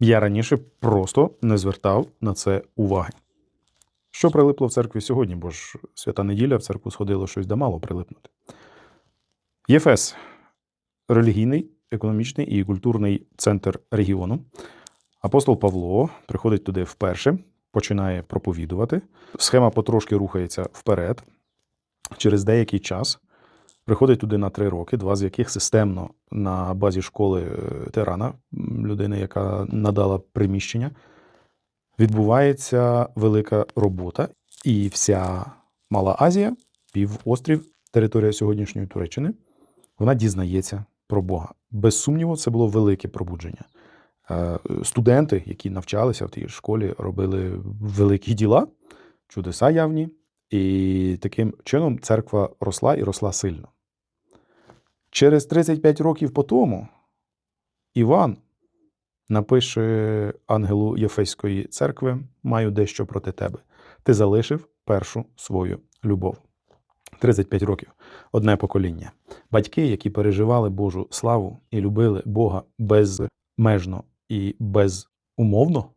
Я раніше просто не звертав на це уваги. Що прилипло в церкві сьогодні, бо ж свята неділя в церкву сходило щось де мало прилипнути. ЄФЕС релігійний, економічний і культурний центр регіону. Апостол Павло приходить туди вперше, починає проповідувати. Схема потрошки рухається вперед. Через деякий час приходить туди на три роки, два з яких системно на базі школи е, Тирана, людини, яка надала приміщення, відбувається велика робота, і вся Мала Азія, півострів, територія сьогоднішньої Туреччини, вона дізнається про Бога. Без сумніву, це було велике пробудження. Е, Студенти, які навчалися в тій школі, робили великі діла, чудеса явні, і таким чином церква росла і росла сильно. Через 35 років по тому Іван напише ангелу Єфеської церкви: Маю дещо проти тебе. Ти залишив першу свою любов. 35 років одне покоління. Батьки, які переживали Божу славу і любили Бога безмежно і безумовно,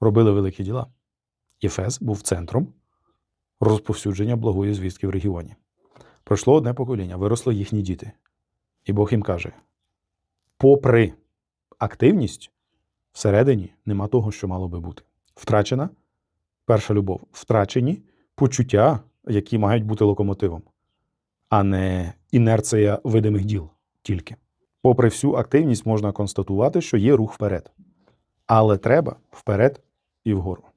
робили великі діла. Єфес був центром розповсюдження благої звістки в регіоні. Пройшло одне покоління, виросли їхні діти. І Бог їм каже: попри активність, всередині нема того, що мало би бути. Втрачена перша любов, втрачені почуття, які мають бути локомотивом, а не інерція видимих діл тільки. Попри всю активність, можна констатувати, що є рух вперед. Але треба вперед і вгору.